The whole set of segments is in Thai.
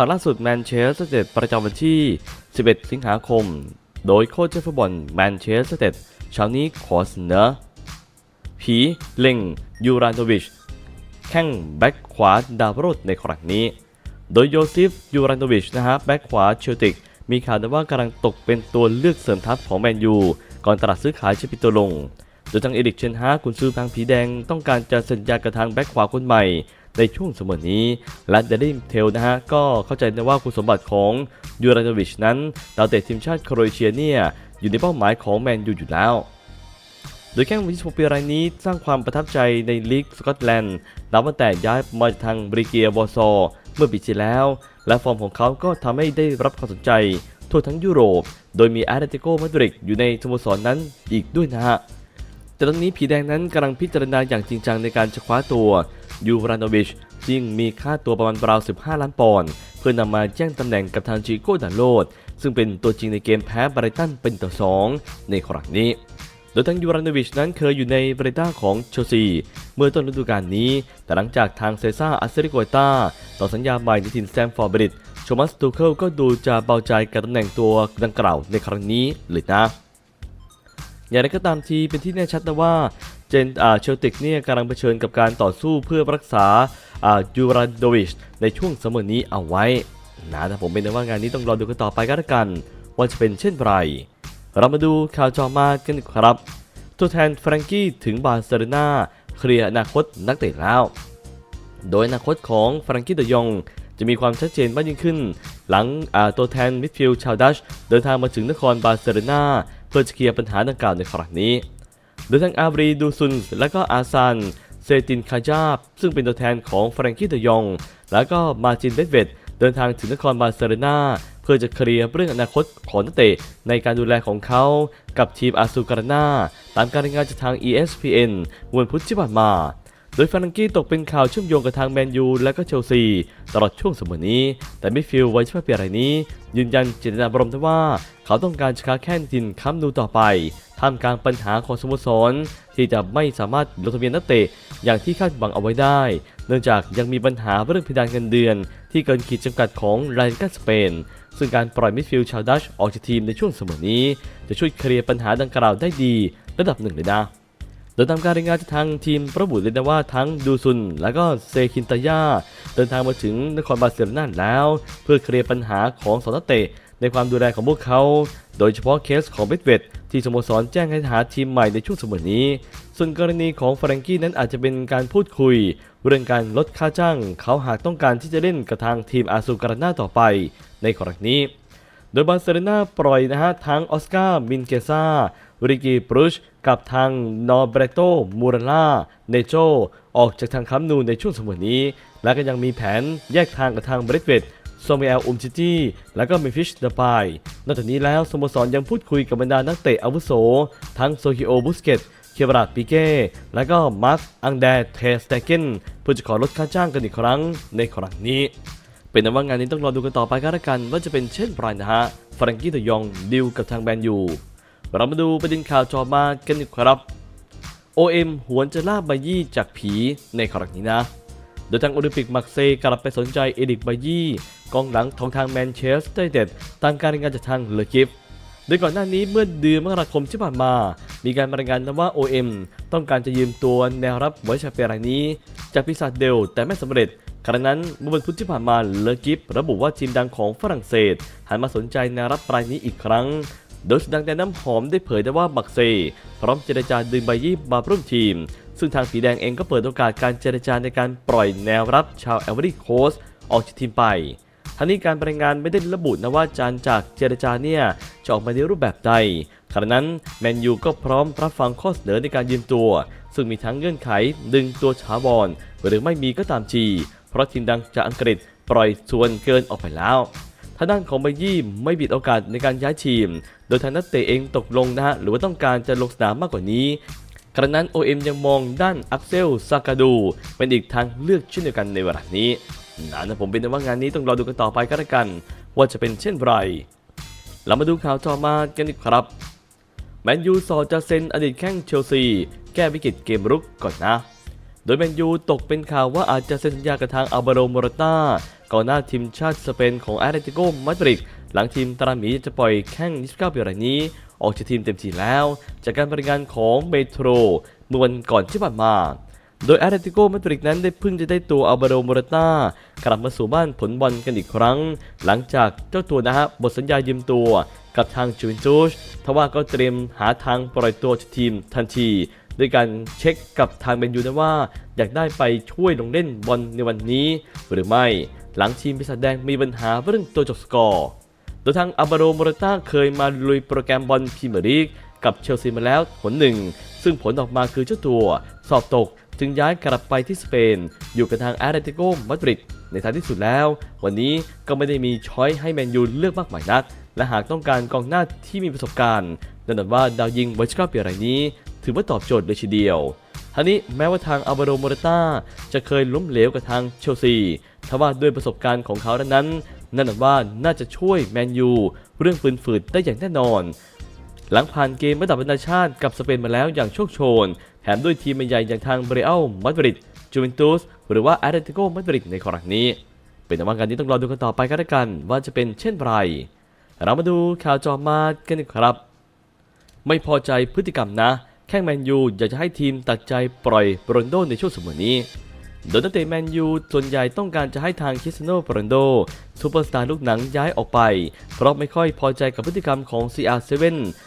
ข่าวล่าสุดแมนเชสเตอร์เต็ดประจำวันที่ 11 สิงหาคม โดยโค้ชเจ้าฟุตบอลแมนเชสเตอร์เต็ดเช้านี้ขอเสนอ ผีเล็งยูรานโดวิช แข้งแบ็กขวาดาวรุ่งในครั้งนี้ โดยโยซิฟยูรานโดวิชนะฮะแบ็กขวาเชลติก มีข่าวว่ากำลังตกเป็นตัวเลือกเสริมทัพของแมนยูก่อนตลาดซื้อขายจะปิดตัวลงโดยทางเอริกเชนฮากุนซือพังผีแดงต้องการจะสัญญากับทางแบ็กขวาคนใหม่ ในช่วงเสมอนี้ และเดลิมเทลนะฮะก็เข้าใจนะว่าคุณสมบัติของยูรานโดวิชนั้นดาวเตะทีมชาติโครเอเชียเนี่ยอยู่ในเป้าหมายของแมนยูอยู่แล้วโดยแข้งวัย26ปีรายนี้สร้างความประทับใจในลีกสกอตแลนด์นับตั้งแต่ย้ายมาจากทางบริเกียวอร์ซอเมื่อปีที่แล้ว และฟอร์มของเขาก็ทำให้ได้รับความสนใจ ทั่วทั้งยุโรป โดยมีอาร์เตติโกมาดริดอยู่ในสโมสรนั้นอีกด้วยนะฮะ แต่ตอนนี้ผีแดงนั้นกำลังพิจารณาอย่างจริงจังในการจะคว้าตัว ยูรานโนวิชซึ่งมีค่าตัวประมาณราว 15 ล้านปอนด์เพื่อนำมาแย่งตำแหน่งกับทางจิโก้ดาโลดซึ่งเป็นตัวจริงในเกมแพ้บริตันเป็นต่อ 2 ในครั้งนี้ โดยทางยูรานโนวิชนั้นเคยอยู่ในบริต้าของเชลซี เมื่อต้นฤดูกาลนี้ แต่หลังจากทางเซซ่าอัสเซริโกตาต่อสัญญาใหม่ในทีมแซมฟอร์บริดโชมัสตูเคิลก็ดูจะเบาใจกับตำแหน่งตัวดังกล่าวในครั้งนี้เลยนะอย่างไรก็ตามทีเป็นที่แน่ชัดนะว่า เจนเชลติกเนี่ยกำลังเผชิญกับการต่อสู้เพื่อรักษาอ่ายูรานโดวิชในช่วงเสมอนี้เอาไว้นะแต่ผมเป็นนะว่างานนี้ต้องรอดูกันต่อไปก็แล้วกัน ว่าจะเป็นเช่นไร เรามาดูข่าวจอมากันครับ ตัวแทนแฟรงกี้ถึงบาร์เซโลนาเคลียร์อนาคตนักเตะแล้ว โดยอนาคตของแฟรงกี้เดยองจะมีความชัดเจนมากยิ่งขึ้น หลังตัวแทนมิดฟิลด์ชาวดัชเดินทางมาถึงนครบาร์เซโลนาเพื่อจะเคลียร์ปัญหาดังกล่าวในครั้งนี้ โดยทั้งอาบรีดูซุน และก็อาซัน เซตินคาจาบซึ่งเป็นตัวแทนของแฟรงกี้เดยอง และก็มาจินเดดเวดเดินทางถึงนครบาร์เซโลนาเพื่อจะเคลียร์เรื่องอนาคตของนักเตะในการดูแลของเขา กับทีมอาซูการานาตามการรายงานจากทาง ESPN วันพุธที่ผ่านมา โดยฟารังกี้ตกเป็นข่าวเชื่อมโยงกับทางแมนยูและก็เชลซี ตลอดช่วงสมัยนี้ แต่มิฟิลด์วัย25ปีรายนี้ ยืนยันเจตนาบรมว่า เขาต้องการจะค้าแข่งทินค้ำนูต่อไป ท่ามกลางปัญหาของสโมสร ที่จะไม่สามารถลงทะเบียนนักเตะอย่างที่คาดหวังเอาไว้ได้ เนื่องจากยังมีปัญหาเรื่องเพดานเงินเดือน ที่เกินขีดจำกัดของรายการสเปน ซึ่งการปล่อยมิดฟิลด์ชาวดัชออกจากทีมในช่วงเสมอนี้ จะช่วยเคลียร์ปัญหาดังกล่าวได้ดีระดับหนึ่งเลยนะโดยตามการรายงานจากทางทีมระบุเลยนะว่าทั้งดูซุน และก็เซคินตายาเดินทางมาถึงนครบาเซโลนาแล้ว เพื่อเคลียร์ปัญหาของสองนักเตะในความดูแลของพวกเขา โดยเฉพาะเคสของเบดเวด ที่สโมสรแจ้งให้หาทีมใหม่ในช่วงเสมอนี้ ส่วนกรณีของแฟรงกี้นั้นอาจจะเป็นการพูดคุย เรื่องการลดค่าจ้าง เขาหากต้องการที่จะเล่นกับทางทีมอาซูการาน่าต่อไปในกรณีนี้ โดยบาร์เซโลนาปล่อยนะฮะทั้งออสการ์มินเกซาริกิบรูชกับทางนอร์เบรโตมูราล่าเนโจออกจากทางคัมนูในช่วงสมัยนี้ และก็ยังมีแผนแยกทางกับทางเบรดเวด โซเมลอุมจิจีและก็เมฟิชเดปายนอกจากนี้แล้วสโมสรยังพูดคุยกับบรรดานักเตะอาวุโส ทั้งโซฮิโอบุสเกตเคบราดปิเก้ และก็มาร์คอังแดเทสเตเกนเพื่อจะขอลดค่าจ้างกันอีกครั้งในครั้งนี้ เป็นนว่างานนี้ต้องรอดูกันต่อไปก็แล้วกัน ว่าจะเป็นเช่นไรนะฮะฟรังกี้เดยองดิวกับทางแมนยูเรามาดูประเด็นข่าวจอมากันดีกว่าครับ OM หวนจะล่าบายี่จากผีในครั้งนี้นะ โดยทางโอลิมปิกมักเซกลับไปสนใจเอริกบายี่ กองหลังของทางแมนเชสเตอร์ยูไนเต็ดตามการรายงานจากทางเลกิฟโดยก่อนหน้านี้เมื่อเดือนมกราคมที่ผ่านมา มีการรายงานว่า OM ต้องการจะยืมตัวแนวรับไว้ชาเปรายนี้ จากปีศาจเดลแต่ไม่สำเร็จครั้งนั้นเมื่อวันพุธที่ผ่านมาเลกิฟระบุว่าทีมดังของฝรั่งเศส หันมาสนใจแนวรับรายนี้อีกครั้งโดยสุดดังแต่น้ำหอมได้เผยได้ว่าบักเซ พร้อมเจรจาดึงใบยี่มาร่วมทีม ซึ่งทางสีแดงเองก็เปิดโอกาสการเจรจาในการปล่อยแนวรับชาวแอเวอรี่โคสออกจากทีมไป ทั้งนี้การรายงานไม่ได้ระบุนะว่าจานจากเจรจาเนี่ยจะออกมาในรูปแบบใดขณะนั้นแมนยูก็พร้อมรับฟังข้อเสนอในการยืมตัว ซึ่งมีทั้งเงื่อนไขดึงตัวชาวอนหรือไม่มีก็ตามทีเพราะทีมดังจากอังกฤษปล่อยส่วนเกินออกไปแล้วทางด้านของไบยี่ไม่บิดโอกาสในการย้ายทีม โดยทางนักเตะเองตกลงนะฮะหรือว่าต้องการจะลงสนามมากกว่านี้กระนั้น OM ยังมองด้านอัพเซลซากาดู เป็นอีกทางเลือกเช่นเดียวกันในเวลานี้ นะนะผมเป็นแต่ว่างานนี้ต้องรอดูกันต่อไปก็แล้วกัน ว่าจะเป็นเช่นไร เรามาดูข่าวต่อมากันดีกครับ แมนยูสอจะเซ็นอดีตแข้งเชลซี แก้วิกฤตเกมรุกก่อนนะ โดยแมนยูตกเป็นข่าวว่าอาจจะเซ็นสัญญากับทางอัลบาโรโมราตาก่อนหน้าทีมชาติสเปนของแอตเลติโกมาดริดหลังทีมตราหมีจะปล่อยแข้ง29ปีรายนี้ ออกจากทีมเต็มทีแล้ว จากการบริการของเมโทรเมื่อวันก่อนที่ผ่านมา โดยแอตเลติโกมาดริดนั้นได้เพิ่งจะได้ตัวอัลบาโรโมรตากลับมาสู่บ้านผลบอลกันอีกครั้ง หลังจากเจ้าตัวนะฮะบทสัญญายืมตัวกับทางจูเวนตุสทว่าก็เตรียมหาทางปล่อยตัวทีมทันทีด้วยการเช็คกับทางเบนยูนะว่า อยากได้ไปช่วยลงเล่นบอลในวันนี้ หรือไม่หลังทีมปีศาจแดงมีปัญหาเรื่องตัวจบสกอร์ โดยทางอัลบาโรโมราตาเคยมาลุยโปรแกรมบอลพรีเมียร์ลีกกับเชลซีมาแล้วผลหนึ่ง ซึ่งผลออกมาคือเจ้าตัว สอบตก จึงย้ายกลับไปที่สเปน อยู่กับทางแอตเลติโกมาดริดในท้ายที่สุดแล้ว วันนี้ก็ไม่ได้มีช้อยให้แมนยูเลือกมากมายนัก และหากต้องการกองหน้าที่มีประสบการณ์แน่นอนว่าดาวยิงวัย19ปีรายนี้ ถือว่าตอบโจทย์เลยทีเดียวทั้งนี้แม้ว่าทางอัลบโรโมราตาจะเคยล้มเหลวกับทางเชลซีทว่าด้วยประสบการณ์ของเขาดังนั้นนั่นหมายว่าน่าจะช่วยแมนยูเรื่องปืนฝืดได้อย่างแน่นอน หลังผ่านเกมระดับนานาชาติกับสเปนมาแล้วอย่างโชคโชนแถมด้วยทีมใหญ่อย่างทางเบรอัลมาดริดจูเวนตุสหรือว่าแอตเลติโกมาดริดในครั้งนี้ เป็นต่ว่าการนี้ต้องรอดูกันต่อไปกันละกันว่าจะเป็นเช่นไร เรามาดูข่าวจอมากันดีกว่าครับ ไม่พอใจพฤติกรรมนะ แข้งแมนยูอยากจะให้ทีมตัดใจปล่อยโรนโดในช่วงสมัยนี้โดยนักเตะแมนยูส่วนใหญ่ต้องการจะให้ทางคิสโนโรนัลโดซูเปอร์สตาร์ลูกหนังย้ายออกไป เพราะไม่ค่อยพอใจกับพฤติกรรมของ CR7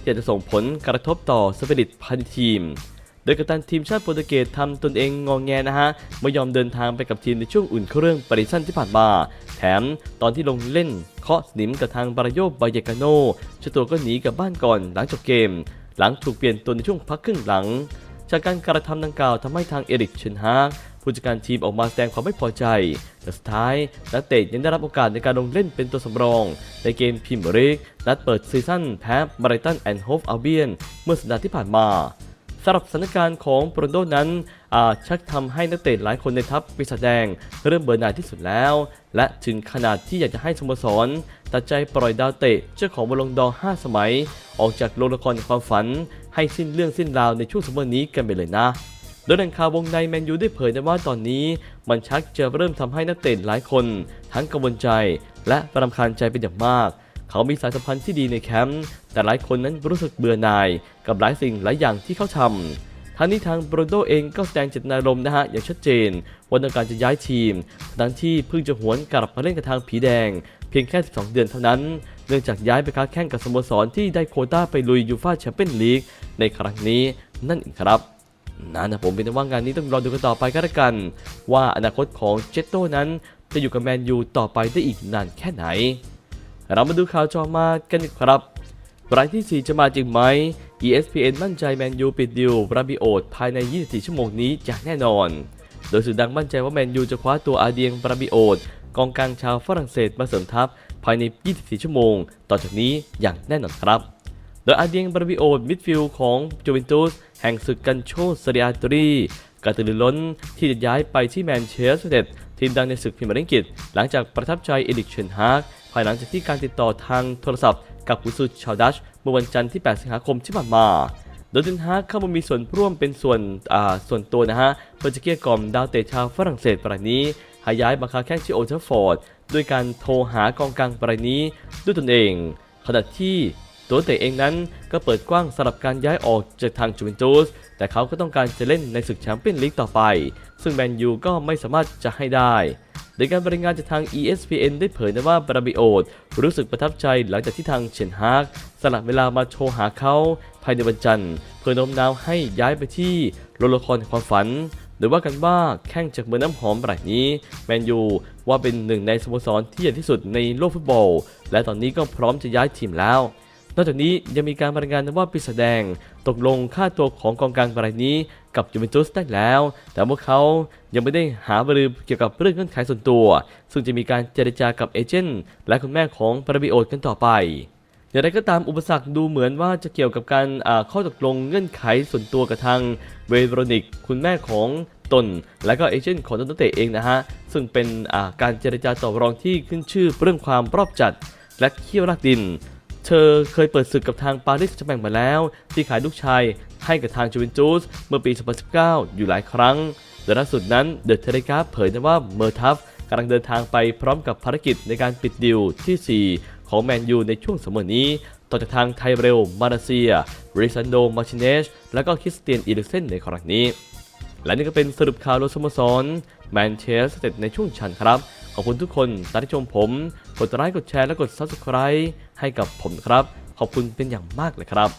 ที่อาจจะส่งผลกระทบต่อสเปริตภายในทีม โดยกัปตันทีมชาติโปรตุเกสทำตนเองงองแงนะฮะไม่ยอมเดินทางไปกับทีมในช่วงอุ่นเครื่องปริซันที่ผ่านมา แถมตอนที่ลงเล่นเคาะสนิมกับทางบารโยบายเกาโนเจ้าตัวก็หนีกลับบ้านก่อนหลังจบเกม หลังถูกเปลี่ยนตัวในช่วงพักครึ่งหลัง จากการกระทำดังกล่าวทำให้ทางเอริกเชนฮากผู้จัดการทีมออกมาแสดงความไม่พอใจ แต่สุดท้ายนักเตะยังได้รับโอกาสในการลงเล่นเป็นตัวสำรอง ในเกมพรีเมียร์ลีกนัดเปิดซีซั่นแพ้บร i ตันแอนด์โฮฟอัลเบียนเมื่อสัปดาห์ที่ผ่านมา สำหรับสถานการณ์ของโปรโดนั้นชักทำให้นักเตะหลายคนในทัพปีศาจแดง เริ่มเบื่อหน่ายที่สุดแล้ว และถึงขนาดที่อยากจะให้สโมสรตัดใจปล่อยดาวเตะเจ้าของบอลลงดอร์5สมัย ออกจากโรงละครความฝัน ให้สิ้นเรื่องสิ้นราวในช่วงสมอนี้กันไปเลยนะโดยแหล่งข่าววงในแมนยูได้เผยนะว่าตอนนี้ มันชักจะเริ่มทำให้นักเตะหลายคน ทั้งกังวลใจ และประำคาญใจเป็นอย่างมาก เขามีสายสัมพันธ์ที่ดีในแคมป์ แต่หลายคนนั้นรู้สึกเบื่อหน่าย กับหลายสิ่งหลายอย่างที่เขาทำทั้งนี้ทางโบรนโดเองก็แสดงเจตนารมณ์นะฮะ อย่างชัดเจนว่าต้องการจะย้ายทีม ทั้งที่เพิ่งจะหวนกลับมาเล่นกับทางผีแดง เพียงแค่ 12 เดือนเท่านั้น เนื่องจากย้ายไปค้าแข่งกับสโมสรที่ได้โคต้าไปลุยยูฟ่าแชมเปี้ยนลีกในครั้งนี้นั่นเองครับนั่นนะผมเป็นว่างานนี้ต้องรอดูกันต่อไปก็แล้วกัน ว่าอนาคตของเจตโต้นั้นจะอยู่กับแมนยูต่อไปได้อีกนานแค่ไหน เรามาดูข่าวจอมากันครับรายที่ 4 จะมาจริงไหม ESPN มั่นใจแมนยูปิดดิวราบิโอตภายใน 24 ชั่วโมงนี้อย่างแน่นอน โดยสื่อดังมั่นใจว่าแมนยูจะคว้าตัวอาเดียงบราบิโอตกองกลางชาวฝรั่งเศสมาเสริมทัพภายใน 24 ชั่วโมง ต่อจากนี้อย่างแน่นอนครับ โดยอาเดียงบราบิโอตมิดฟิลด์ของจูเวนตุสแห่งศึกกันโชสเรียตรีกระตือรือร้นที่จะย้ายไปที่แมนเชสเตอร์ทีมดังในศึกพรีเมียร์ลีกหลังจากประทับใจเอริกเชนฮาก ภายหลังจากที่การติดต่อทางโทรศัพท์กับกุนซือชาวดัชเมื่อวันจันทร์ที่ 8 สิงหาคมที่ผ่านมา โดยเทนฮากเข้ามามีส่วนร่วมเป็นส่วนอ่าส่วนตัวนะฮะเพื่อจะเกลี้ยกล่อมดาวเตะชาวฝรั่งเศสรายนี้ให้ย้ายมาค้าแข่งที่โอลด์แทัฟฟอร์ดด้วยการโทรหากองกลางรายนี้ด้วยตนเอง ขณะที่ตัวเตะเองนั้นก็เปิดกว้างสำหรับการย้ายออกจากทางจูเวนตุสแต่เขาก็ต้องการจะเล่นในศึกแชมเปี้ยนลีกต่อไป ซึ่งแมนยูก็ไม่สามารถจะให้ได้ โดยการบรรยายงานจากทาง ESPN ได้เผยนะว่าบราบิโอตรู้สึกประทับใจหลังจากที่ทางเชนฮากสลับเวลามาโทรหาเขาภายในวันจันทร์ เพื่อโน้มน้าวให้ย้ายไปที่โรงละครแห่งความฝันโดยว่ากันว่าแข้งจากเมืองน้ำหอมรายนี้ แมนยูว่าเป็นหนึ่งในสโมสรที่ใหญ่ที่สุดในโลกฟุตบอล และตอนนี้ก็พร้อมจะย้ายทีมแล้ว นอกจากนี้ยังมีการบรายงานว่าปีศาจแดงตกลงค่าตัวของกองกลางรายนี้กับจูเวนตุสได้แล้ว แต่พวกเขายังไม่ได้หาบรือเกี่ยวกับเรื่องเงื่อนไขส่วนตัว ซึ่งจะมีการเจรจากับเอเจนต์และคุณแม่ของปราบิโอตกันต่อไปอย่างไรก็ตามอุปสรรคดูเหมือนว่าจะเกี่ยวกับการข้อตกลงเงื่อนไขส่วนตัวกับทางเวโรนิก คุณแม่ของตน และก็เอเจนต์ของนักเตะเองนะฮะ ซึ่งเป็นการเจรจาต่อรองที่ขึ้นชื่อเรื่องความรอบจัดและเขี้ยวรากดิน เธอเคยเปิดศึกกับทางปารีสแชงต์แมงมาแล้ว ที่ขายลูกชายให้กับทางจูเวนตุสเมื่อปี 2019 อยู่หลายครั้งโดยล่าสุดนั้นเดอะเทเลกราฟเผยนะว่าเมอร์ทัฟกำลังเดินทางไปพร้อมกับภารกิจในการปิดดิวที่ 4 ของแมนยูในช่วงสมอนี้ ต่อจากทางไทเรล มาเลเซียริซันโด มาชิเนช และก็คริสเตียนอีลิเซนในครั้งนี้ และนี่ก็เป็นสรุปข่าวโลกสโมสรแมนเชสเตอร์ในช่วงชันครับ ขอบคุณทุกคนตามที่ชมผม กดไลค์กดแชร์และกด Subscribe ให้กับผมครับ ขอบคุณเป็นอย่างมากเลยครับ